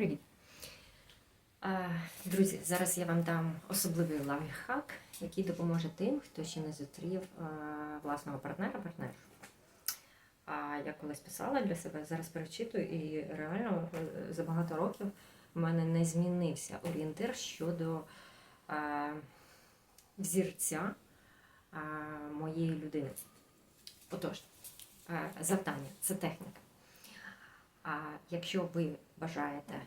Привіт! Друзі, зараз я вам дам особливий лайфхак, який допоможе тим, хто ще не зустрів власного партнера партнершу. А я колись писала для себе, зараз перечитую, і реально е, за багато років в мене не змінився орієнтир щодо взірця моєї людини. Отож, завдання це техніка. А якщо ви бажаєте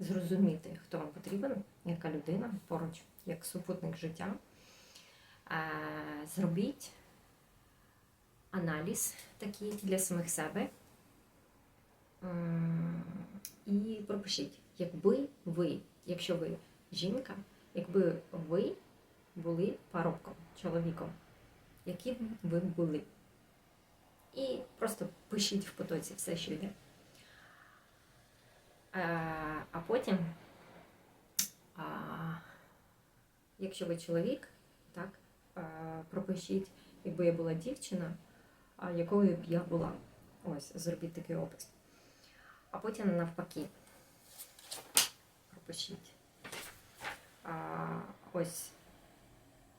зрозуміти, хто вам потрібен, яка людина поруч, як супутник життя, е, зробіть аналіз такий для самих себе і пропишіть, якби ви, якщо ви жінка, якби ви були парубком, чоловіком, яким ви були. І просто пишіть в потоці все, що йде. Е, А потім, якщо ви чоловік, так, е, пропишіть, якби я була дівчина, якою б я була. Ось, зробіть такий опис. А потім навпаки. Пропишіть. Ось,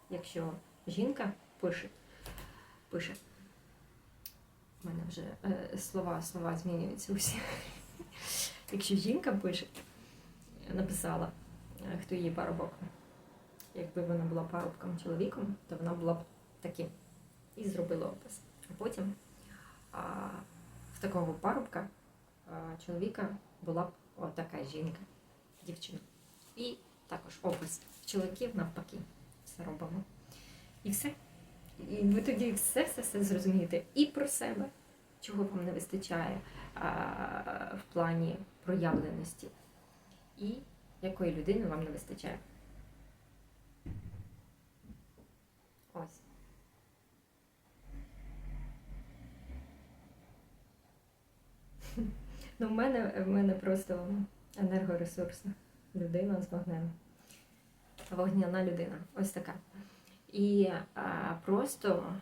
якщо жінка пише, пише. У мене вже е, слова, слова змінюються усі. Якщо жінка пише, написала, е, хто її парубок, якби вона була парубком чоловіком, то вона була б таким. І зробила опис. А потім а, в такого парубка а, чоловіка була б отака жінка, дівчина. І також опис. Чоловіків навпаки. Все робимо. І все. І ви тоді все все все зрозумієте і про себе, чого вам не вистачає в плані проявленості, і якої людини вам не вистачає. Ось. Ну, в мене, в мене просто енергоресурсна людина з вогнем. Вогняна людина. Ось така. І а, просто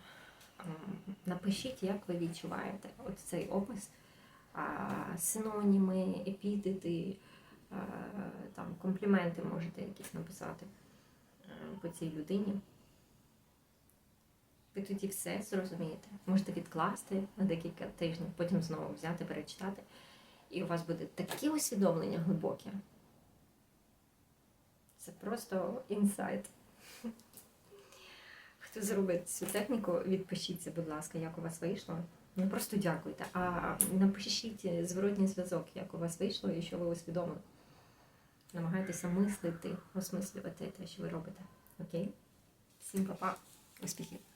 напишіть, як ви відчуваєте от цей опис, синоніми, епітети, там, компліменти можете якісь написати е, по цій людині. Ви тоді все зрозумієте. Можете відкласти на декілька тижнів, потім знову взяти, перечитати. І у вас буде таке усвідомлення глибоке. Це просто інсайт. Хто зробить цю техніку, відпишіться, будь ласка, як у вас вийшло. Не просто дякуйте, а напишіть зворотній зв'язок, як у вас вийшло і що ви усвідомили. Намагайтеся мислити, осмислювати те, що ви робите. Окей? Всім па-па, успіхів!